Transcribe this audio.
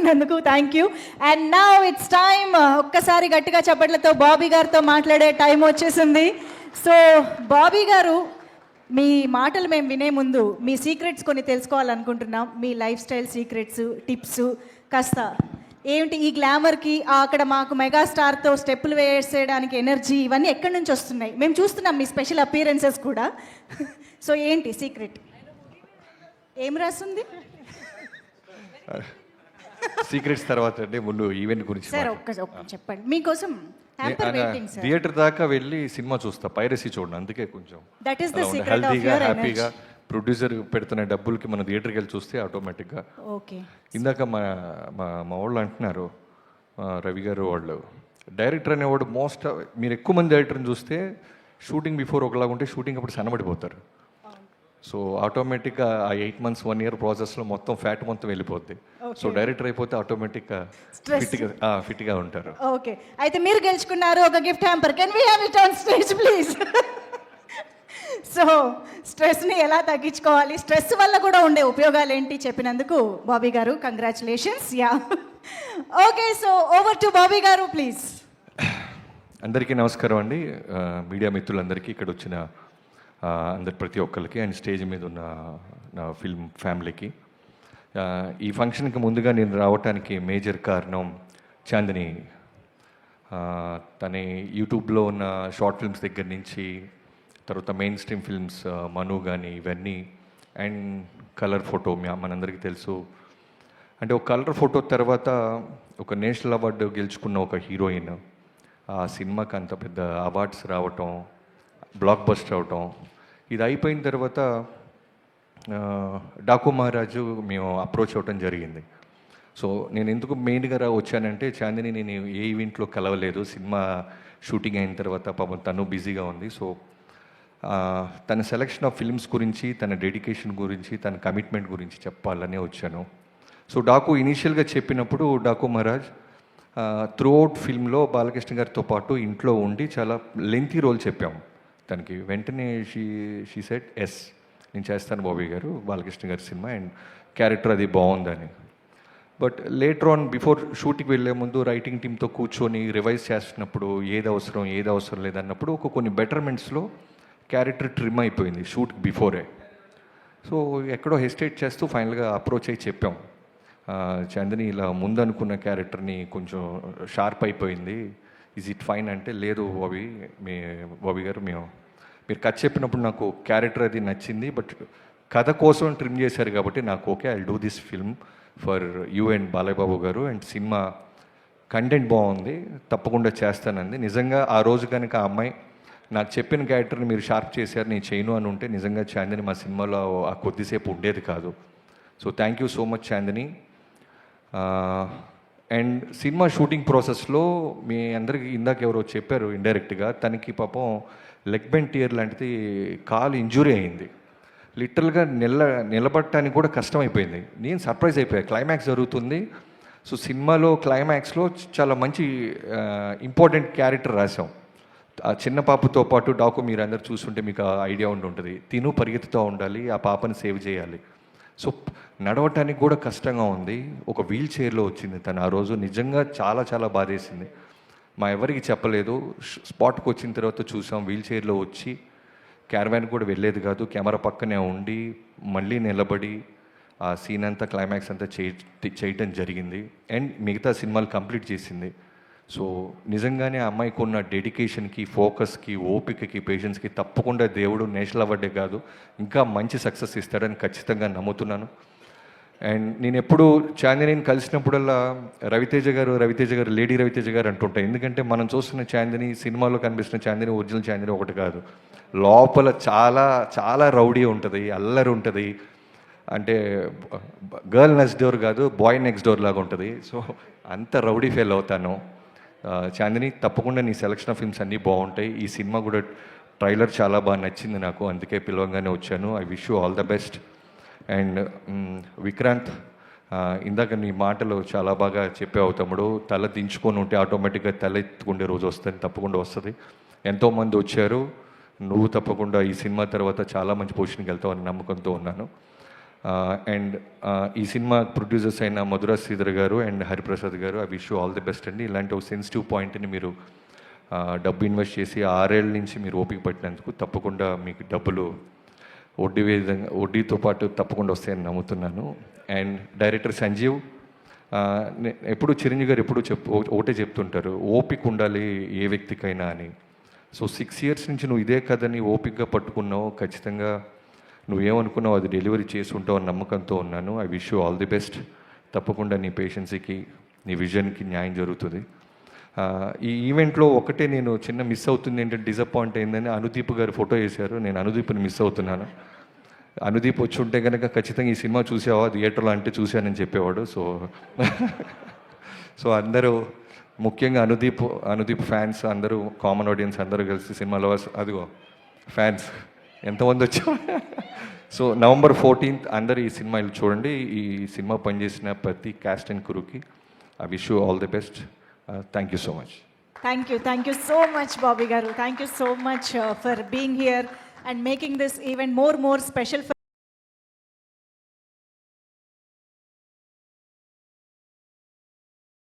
చేసుకున్నందుకు thank you and నా it's time ఒక్కసారి గట్టిగా చప్పట్లతో బాబీ గారితో మాట్లాడే టైం వచ్చేసింది. సో బాబీ గారు మీ మాటలు మేము వినే ముందు మీ సీక్రెట్స్ కొన్ని తెలుసుకోవాలనుకుంటున్నాం. మీ లైఫ్ స్టైల్ సీక్రెట్స్ టిప్స్ కాస్త ఏమిటి ఈ గ్లామర్కి అక్కడ మాకు మెగాస్టార్తో స్టెప్పులు వేసేయడానికి ఎనర్జీ ఇవన్నీ ఎక్కడి నుంచి వస్తున్నాయి? మేము చూస్తున్నాం మీ స్పెషల్ అపియరెన్సెస్ కూడా. సో ఏంటి సీక్రెట్ ఏం రాస్తుంది? సీక్రెట్స్ తర్వాత అంటే ముందు ఈవెంట్ గురించి సార్ ఒక్క ఒక్క చెప్పండి. మీకోసం హ్యాంపర్ వెయిటింగ్ సార్. థియేటర్ దాకా వెళ్ళి సినిమా చూస్తా పైరసీ చూడండి అందుకే కొంచెం that is the secret of your హ్యాపీగా ప్రొడ్యూసర్ పెడుతున్న డబ్బులకి మనం థియేటర్కి వెళ్ళి చూస్తే ఆటోమేటిక్గా ఓకే. ఇందాక మా మా మా వాళ్ళు అంటున్నారు రవి గారు వాళ్ళు డైరెక్టర్ అనేవాడు మోస్ట్ మీరు ఎక్కువ మంది డైరెక్టర్ని చూస్తే షూటింగ్ బిఫోర్ ఒకలాగా ఉంటే షూటింగ్ అప్పుడు సన్నబడిపోతారు. సో ఆటోమేటిక్గా ఆ ఎయిట్ మంత్స్ వన్ ఇయర్ ప్రాసెస్లో మొత్తం ఫ్యాట్ మొత్తం వెళ్ళిపోద్ది. సో డైరెక్టర్ అయిపోతే ఆటోమేటిక్గా ఫిట్గా ఫిట్గా ఉంటారు. ఓకే అయితే మీరు గెలుచుకున్నారు ఒక gift hamper can we have it on stage please so స్ట్రెస్ని ఎలా తగ్గించుకోవాలి? స్ట్రెస్ వల్ల కూడా ఉండే ఉపయోగాలు ఏంటి చెప్పినందుకు బాబీ గారు congratulations ya okay so over to Bobby గారు ప్లీజ్ అందరికీ నమస్కారం అండి. మీడియా మిత్రులందరికీ ఇక్కడ వచ్చిన అందరి ప్రతి ఒక్కరికి అండ్ స్టేజ్ మీద ఉన్న నా ఫిల్మ్ ఫ్యామిలీకి. ఈ ఫంక్షన్కి ముందుగా నేను రావటానికి మేజర్ కారణం చాందిని. తన యూట్యూబ్లో ఉన్న షార్ట్ ఫిల్మ్స్ దగ్గర నుంచి తర్వాత మెయిన్ స్ట్రీమ్ ఫిల్మ్స్ మను కానీ ఇవన్నీ అండ్ కలర్ ఫోటో మనందరికీ తెలుసు. అంటే ఒక కలర్ ఫోటో తర్వాత ఒక నేషనల్ అవార్డు గెలుచుకున్న ఒక హీరోయిన్. ఆ సినిమాకి అంత పెద్ద అవార్డ్స్ రావటం బ్లాక్ బస్టర్ అవటం. ఇది అయిపోయిన తర్వాత డాకు మహారాజు మేము అప్రోచ్ అవ్వటం జరిగింది. సో నేను ఎందుకు మెయిన్గా వచ్చానంటే చాందిని నేను ఏ ఈవెంట్లో కలవలేదు. సినిమా షూటింగ్ అయిన తర్వాత పాపం తను బిజీగా ఉంది. సో తన సెలెక్షన్ ఆఫ్ ఫిల్మ్స్ గురించి తన డెడికేషన్ గురించి తన కమిట్మెంట్ గురించి చెప్పాలనే వచ్చాను. సో డాకు ఇనీషియల్గా చెప్పినప్పుడు డాకు మహారాజ్ త్రూ అవుట్ ఫిల్మ్లో బాలకృష్ణ గారితో పాటు ఇంట్లో ఉండి చాలా లెంతీ రోల్ చెప్పాం తనకి వెంటనే షీ షీ సెట్ ఎస్. నేను చేస్తాను బాబీ గారు బాలకృష్ణ గారి సినిమా అండ్ క్యారెక్టర్ అది బాగుందని. బట్ లేటర్ ఆన్ బిఫోర్ షూటింగ్కి వెళ్ళే ముందు రైటింగ్ టీమ్తో కూర్చొని రివైజ్ చేస్తున్నప్పుడు ఏది అవసరం ఏది అవసరం లేదన్నప్పుడు ఒక కొన్ని బెటర్మెంట్స్లో క్యారెక్టర్ ట్రిమ్ అయిపోయింది షూట్ బిఫోరే సో ఎక్కడో హెసిటేట్ చేస్తూ ఫైనల్గా అప్రోచ్ అయ్యి చెప్పాం. చందని ఇలా ముందనుకున్న క్యారెక్టర్ని కొంచెం షార్ప్ అయిపోయింది. ఇజ్ ఇట్ ఫైన్ అంటే లేదు బాబీ మీ బాబీ గారు మేము మీరు కథ చెప్పినప్పుడు నాకు క్యారెక్టర్ అది నచ్చింది బట్ కథ కోసం ట్రిమ్ చేశారు కాబట్టి నాకు okay I do this film for you and Balayyababu గారు అండ్ సినిమా కంటెంట్ బాగుంది తప్పకుండా చేస్తానంది. నిజంగా ఆ రోజు కనుక ఆ అమ్మాయి నాకు చెప్పిన క్యారెక్టర్ని మీరు షార్ప్ చేశారు నేను చేయను అని ఉంటే నిజంగా చాందిని మా సినిమాలో ఆ కొద్దిసేపు ఉండేది కాదు. So thank you so much Chandini. And cinema shooting ప్రాసెస్లో మీ అందరికీ ఇందాక ఎవరో చెప్పారు ఇండైరెక్ట్గా తనకి పాపం లెగ్ బెంట్ లాంటిది కాలు ఇంజురీ అయింది. లిటరల్గా నిల నిలబడటానికి కూడా కష్టమైపోయింది. నేను సర్ప్రైజ్ అయిపోయా. క్లైమాక్స్ జరుగుతుంది. సో సినిమాలో క్లైమాక్స్లో చాలా మంచి ఇంపార్టెంట్ క్యారెక్టర్ రాసాం ఆ చిన్న పాపతో పాటు డాకు మీరు అందరు చూస్తుంటే మీకు ఆ ఐడియా ఉండి ఉంటుంది. తిను పరిగెత్తుతూ ఉండాలి ఆ పాపని సేవ్ చేయాలి. సో నడవటానికి కూడా కష్టంగా ఉంది. ఒక వీల్ చైర్లో వచ్చింది తను. ఆ రోజు నిజంగా చాలా చాలా బాధేసింది. మా ఎవరికి చెప్పలేదు. స్పాట్కి వచ్చిన తర్వాత చూసాం. వీల్ చైర్లో వచ్చి క్యారవాన్ కూడా వెళ్ళేది కాదు. కెమెరా పక్కనే ఉండి మళ్ళీ నిలబడి ఆ సీన్ అంతా క్లైమాక్స్ అంతా చేయ చేయటం జరిగింది. అండ్ మిగతా సినిమాలు కంప్లీట్ చేసింది. సో నిజంగానే ఆ అమ్మాయికి ఉన్న డెడికేషన్కి ఫోకస్కి ఓపికకి పేషెన్స్కి తప్పకుండా దేవుడు నేషనల్ అవార్డే కాదు. ఇంకా మంచి సక్సెస్ ఇస్తాడని ఖచ్చితంగా నమ్ముతున్నాను. అండ్ నేను ఎప్పుడు చాందినీని కలిసినప్పుడల్లా రవితేజ గారు రవితేజ గారు లేడీ రవితేజ గారు అంటుంటాయి. ఎందుకంటే మనం చూస్తున్న చాందిని సినిమాలో కనిపిస్తున్న చాందిని ఒరిజినల్ చాందిని ఒకటి కాదు. లోపల చాలా చాలా రౌడీ ఉంటుంది అల్లరి ఉంటుంది. అంటే గర్ల్ నెక్స్ట్ డోర్ కాదు బాయ్ నెక్స్ట్ డోర్ లాగా ఉంటుంది. సో అంత రౌడీ ఫెయిల్ అవుతాను. చాందిని తప్పకుండా నీ సెలక్షన్ ఆఫ్ ఫిల్మ్స్ అన్నీ బాగుంటాయి. ఈ సినిమా కూడా ట్రైలర్ చాలా బాగా నచ్చింది నాకు. అందుకే పిలవంగానే వచ్చాను. I wish you all the best. And Vikrant ఇందాక నీ మాటలు చాలా బాగా చెప్పావు తమ్ముడు తల దించుకొని ఉంటే ఆటోమేటిక్గా తల ఎత్తుకుండే రోజు వస్తుంది తప్పకుండా వస్తుంది. ఎంతోమంది వచ్చారు నువ్వు తప్పకుండా ఈ సినిమా తర్వాత చాలా మంచి పొజిషన్కి వెళ్తావు అని నమ్మకంతో ఉన్నాను. అండ్ ఈ సినిమా ప్రొడ్యూసర్స్ అయిన Madhura Sridhar garu and Hariprasad garu I wish all the best అండి. ఇలాంటి ఒక సెన్సిటివ్ పాయింట్ని మీరు డబ్బు ఇన్వెస్ట్ చేసి ఆరేళ్ళ నుంచి మీరు ఓపిక పట్టినందుకు తప్పకుండా మీకు డబ్బులు వడ్డీ విధంగా వడ్డీతో పాటు తప్పకుండా వస్తాయని నమ్ముతున్నాను. అండ్ డైరెక్టర్ సంజీవ్ ఎప్పుడు చిరంజీవి గారు ఎప్పుడు చెప్ ఓ- ఒకటే చెప్తుంటారు ఓపిక ఉండాలి ఏ వ్యక్తికైనా అని. సో సిక్స్ ఇయర్స్ నుంచి నువ్వు ఇదే కథని ఓపికగా పట్టుకున్నావు ఖచ్చితంగా నువ్వేమనుకున్నావు అది డెలివరీ చేసి ఉంటావు అని నమ్మకంతో ఉన్నాను. I wish you all the best. తప్పకుండా నీ పేషెన్సీకి నీ విజన్కి న్యాయం జరుగుతుంది. ఈ ఈవెంట్లో ఒకటే నేను చిన్న మిస్ అవుతుంది ఏంటంటే డిసప్పాయింట్ అయిందని అనుదీప్ గారు ఫోటో వేశారు. నేను అనుదీప్ని మిస్ అవుతున్నాను. అనుదీప్ వచ్చి ఉంటే కనుక ఖచ్చితంగా ఈ సినిమా చూసావా? థియేటర్లో అంటే చూశానని చెప్పేవాడు. సో సో అందరూ ముఖ్యంగా అనుదీప్ అనుదీప్ ఫ్యాన్స్ అందరూ కామన్ ఆడియన్స్ అందరూ కలిసి సినిమా లవర్స్ అదిగో ఫ్యాన్స్ ఎంతమంది వచ్చారు? సో నవంబర్ ఫోర్టీన్త్ అందరూ ఈ సినిమా చూడండి. ఈ సినిమా పనిచేసిన ప్రతి cast and క్రూకి I wish you all the best thank you so much thank you thank you so much Bobby garu. Thank you so much for being here and making this event more more special for